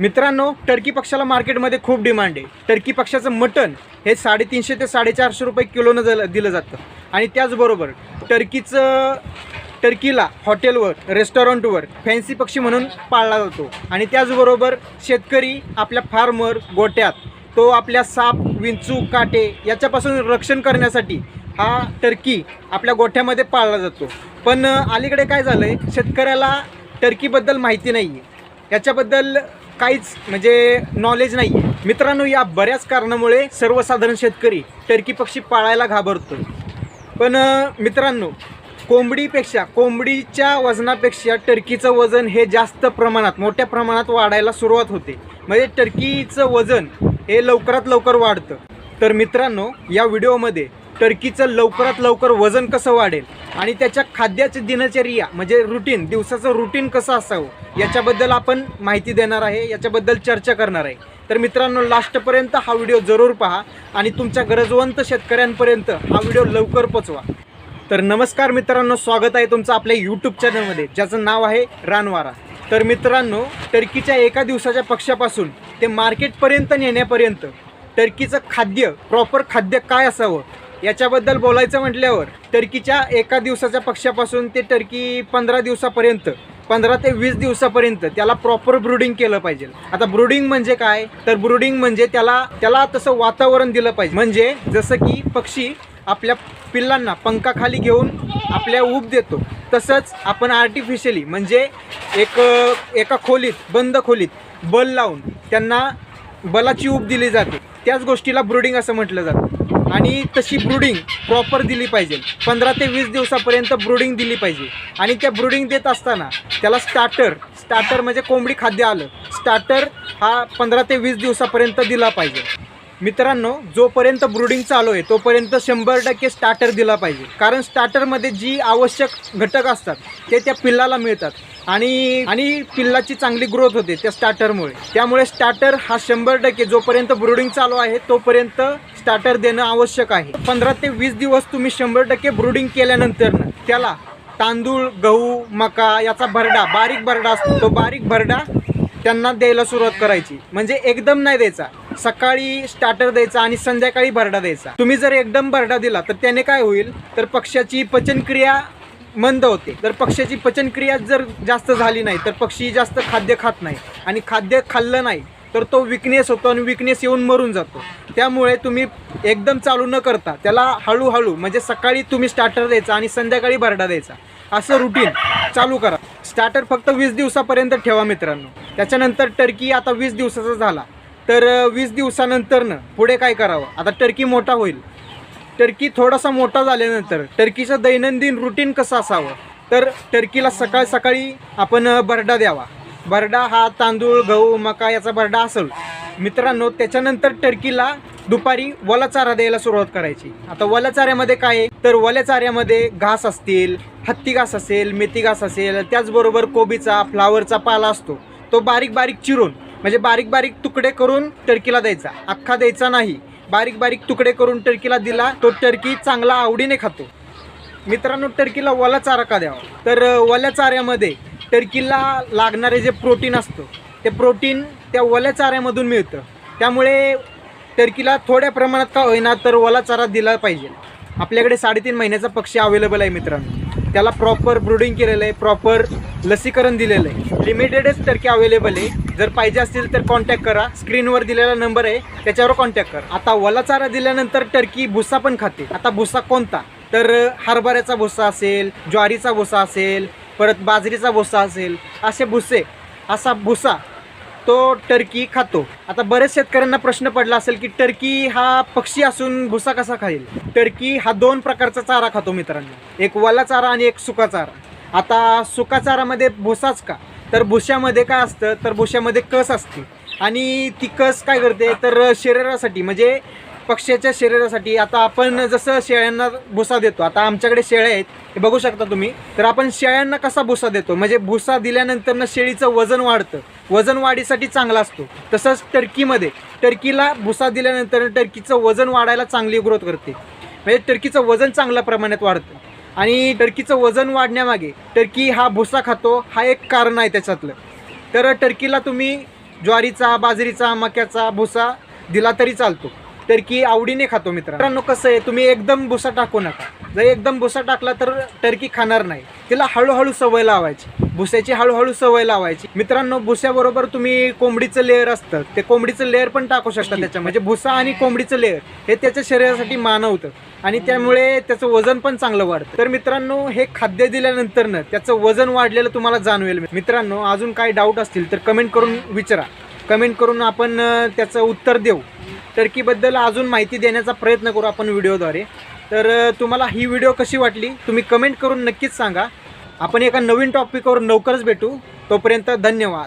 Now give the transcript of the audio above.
मित्रांनो टर्की पक्षाला मार्केटमध्ये खूप डिमांड आहे. टर्की पक्षाचं मटण हे साडेतीनशे ते साडेचारशे रुपये किलोनं जल दिलं जातं. आणि त्याचबरोबर टर्कीचं टर्कीला हॉटेलवर रेस्टॉरंटवर फॅन्सी पक्षी म्हणून पाळला जातो. आणि त्याचबरोबर शेतकरी आपल्या फार्मर गोट्यात तो आपल्या साप विंचू काटे याच्यापासून रक्षण करण्यासाठी हा टर्की आपल्या गोठ्यामध्ये पाळला जातो. पण अलीकडे काय झालं आहे शेतकऱ्याला टर्कीबद्दल माहिती नाही आहे याच्याबद्दल काहीच म्हणजे नॉलेज नाही आहे मित्रांनो या बऱ्याच कारणामुळे सर्वसाधारण शेतकरी टर्की पक्षी पाळायला घाबरतो पण मित्रांनो कोंबडीपेक्षा कोंबडीच्या वजनापेक्षा टर्कीचं वजन हे जास्त प्रमाणात मोठ्या प्रमाणात वाढायला सुरुवात होते. म्हणजे टर्कीचं वजन हे लवकरात लवकर वाढतं. तर मित्रांनो या व्हिडिओमध्ये टर्कीचं लवकरात लवकर वजन कसं वाढेल? आणि त्याच्या खाद्याची दिनचर्या म्हणजे रुटीन दिवसाचं रुटीन कसं असावं? याच्याबद्दल आपण माहिती देणार आहे याच्याबद्दल चर्चा करणार आहे. तर मित्रांनो लास्टपर्यंत हा व्हिडिओ जरूर पहा आणि तुमच्या गरजवंत शेतकऱ्यांपर्यंत हा व्हिडिओ लवकर पोचवा. तर नमस्कार मित्रांनो स्वागत आहे तुमचं आपल्या यूट्यूब चॅनलमध्ये ज्याचं नाव आहे रानवारा. तर मित्रांनो टर्कीच्या एका दिवसाच्या पक्षापासून ते मार्केटपर्यंत नेण्यापर्यंत टर्कीचं खाद्य प्रॉपर खाद्य काय असावं? याच्याबद्दल बोलायचं म्हटल्यावर टर्कीच्या एका दिवसाच्या पक्षापासून ते टर्की पंधरा दिवसापर्यंत पंधरा ते वीस दिवसापर्यंत त्याला प्रॉपर ब्रुडिंग केलं पाहिजे. आता ब्रुडिंग म्हणजे काय? तर ब्रुडिंग म्हणजे त्याला त्याला तसं वातावरण दिलं पाहिजे. म्हणजे जसं की पक्षी आपल्या पिल्लांना पंखाखाली घेऊन आपल्या ऊब देतो तसंच आपण आर्टिफिशियली म्हणजे एक एका खोलीत बंद खोलीत बल लावून त्यांना बलाची ऊब दिली जाते. त्याच गोष्टीला ब्रुडिंग असं म्हटलं जातं. आणि तशी ब्रुडिंग प्रॉपर दिली पाहिजे. पंधरा ते वीस दिवसापर्यंत ब्रुडिंग दिली पाहिजे. आणि त्या ब्रुडिंग देत असताना त्याला स्टार्टर स्टार्टर म्हणजे कोंबडी खाद्य आलं. स्टार्टर हा पंधरा ते वीस दिवसापर्यंत दिला पाहिजे. मित्रांनो जोपर्यंत ब्रुडिंग चालू आहे तोपर्यंत शंभर टक्के स्टार्टर दिला पाहिजे. कारण स्टार्टरमध्ये जी आवश्यक घटक असतात ते त्या पिल्लाला मिळतात. आणि आणि पिल्लाची चांगली ग्रोथ होते त्या स्टार्टरमुळे त्यामुळे स्टार्टर हा शंभर टक्के जोपर्यंत ब्रुडिंग चालू आहे तोपर्यंत स्टार्टर देणं आवश्यक आहे. पंधरा ते वीस दिवस तुम्ही शंभर टक्के ब्रुडिंग केल्यानंतर त्याला तांदूळ गहू मका याचा भरडा बारीक भरडा असतो. तो बारीक भरडा त्यांना द्यायला सुरुवात करायची. म्हणजे एकदम नाही द्यायचा. सकाळी स्टार्टर द्यायचा आणि संध्याकाळी भरडा द्यायचा. तुम्ही जर एकदम भरडा दिला तर त्याने काय होईल? तर पक्ष्याची पचनक्रिया मंद होते. तर पक्ष्याची पचनक्रिया जर जास्त झाली नाही तर पक्षी जास्त खाद्य खात नाही आणि खाद्य खाल्लं नाही तर तो विकनेस होतो आणि विकनेस येऊन मरून जातो. त्यामुळे तुम्ही एकदम चालू न करता त्याला हळूहळू म्हणजे सकाळी तुम्ही स्टार्टर द्यायचा आणि संध्याकाळी भरडा द्यायचा. असं रुटीन चालू करा. स्टार्टर फक्त वीस दिवसापर्यंत ठेवा मित्रांनो. त्याच्यानंतर टर्की आता वीस दिवसाचा झाला. तर वीस दिवसानंतरनं पुढे काय करावं? आता टर्की मोठा होईल. टर्की थोडासा मोठा झाल्यानंतर टर्कीचं दैनंदिन रुटीन कसं असावं? तर टर्कीला सकाळ सकाळी आपण बरडा द्यावा. बरडा हा तांदूळ गहू मका याचा बरडा असेल. मित्रांनो त्याच्यानंतर टर्कीला दुपारी वला चारा द्यायला सुरुवात करायची. आता वल्या चाऱ्यामध्ये काय आहे? तर वल्या चाऱ्यामध्ये घास असतील हत्ती घास असेल मेथी घास असेल त्याचबरोबर कोबीचा फ्लावरचा पाला असतो. तो बारीक बारीक चिरून म्हणजे बारीक बारीक तुकडे करून टर्कीला द्यायचा. अख्खा द्यायचा नाही. बारीक बारीक तुकडे करून टर्कीला दिला. तो टर्की चांगला आवडीने खातो. मित्रांनो टर्कीला वला चारा का द्यावा? तर वल्या चाऱ्यामध्ये टर्कीला लागणारे जे प्रोटीन असतं ते प्रोटीन त्या वल्या चाऱ्यामधून मिळतं. त्यामुळे टर्कीला थोड्या प्रमाणात का होईना तर वला चारा दिला पाहिजे. आपल्याकडे साडेतीन महिन्याचा पक्षी अवेलेबल आहे मित्रांनो. त्याला प्रॉपर ब्रुडिंग केलेलं आहे प्रॉपर लसीकरण दिलेलं आहे. लिमिटेडच टर्की अवेलेबल आहे. जर पाहिजे असतील तर कॉन्टॅक्ट करा. स्क्रीनवर दिलेला नंबर आहे. त्याच्यावर कॉन्टॅक्ट करा. आता वला चारा दिल्यानंतर टर्की भुसा पण खाते. आता भुसा कोणता? तर हरभऱ्याचा भुसा असेल ज्वारीचा भुसा असेल परत बाजरीचा भुसा असेल असे भुसे असा भुसा तो टर्की खातो. आता बरेच शेतकऱ्यांना प्रश्न पडला असेल की टर्की हा पक्षी असून भुसा कसा खाईल? टर्की हा दोन प्रकारचा चारा खातो मित्रांनो. एक वला चारा आणि एक सुका चारा आता सुका चारामध्ये भुसाच का? तर भुशामध्ये काय असतं? तर भुशामध्ये कस असते? आणि ती कस काय करते? तर शरीरासाठी म्हणजे पक्ष्याच्या शरीरासाठी आता आपण जसं शेळ्यांना भुसा देतो आता आमच्याकडे शेळ्या आहेत हे बघू शकता तुम्ही. तर आपण शेळ्यांना कसा भुसा देतो? म्हणजे भुसा दिल्यानंतर ना शेळीचं वजन वाढतं. वजन वाढीसाठी चांगला असतो. तसंच टर्कीमध्ये टर्कीला भुसा दिल्यानंतर टर्कीचं वजन वाढायला चांगली ग्रोथ करते. म्हणजे टर्कीचं वजन चांगल्या प्रमाणात वाढतं. आणि टर्कीचं वजन वाढण्यामागे टर्की हा भुसा खातो हा एक कारण आहे त्याच्यातलं. तर टर्कीला तुम्ही ज्वारीचा बाजरीचा मक्याचा भुसा दिला तरी चालतो. टर्की आवडीने खातो मित्रांनो. कसं आहे तुम्ही एकदम भुसा टाकू नका. जर एकदम भुसा टाकला तर टर्की खाणार नाही. तिला हळूहळू सवय लावायची. भुस्याची हळूहळू सवय लावायची. मित्रांनो भुस्याबरोबर तुम्ही कोंबडीचं लेअर असतं. ते कोंबडीचं लेअर पण टाकू शकता त्याच्या म्हणजे भुसा आणि कोंबडीचं लेअर हे त्याच्या शरीरासाठी मानवतं आणि त्यामुळे त्याचं वजन पण चांगलं वाढतं. तर मित्रांनो हे खाद्य दिल्यानंतरनं त्याचं वजन वाढलेलं तुम्हाला जाणवेल. मित्रांनो अजून काही डाऊट असतील तर कमेंट करून विचारा. कमेंट करून आपण त्याचं उत्तर देऊ. टर्कीबद्दल अजून माहिती देण्याचा प्रयत्न करू आपण व्हिडिओद्वारे तर तुम्हाला ही व्हिडिओ कशी वाटली? तुम्ही कमेंट करून नक्कीच सांगा. आपण एका नवीन टॉपिकवर लवकरच भेटू. तोपर्यंत धन्यवाद.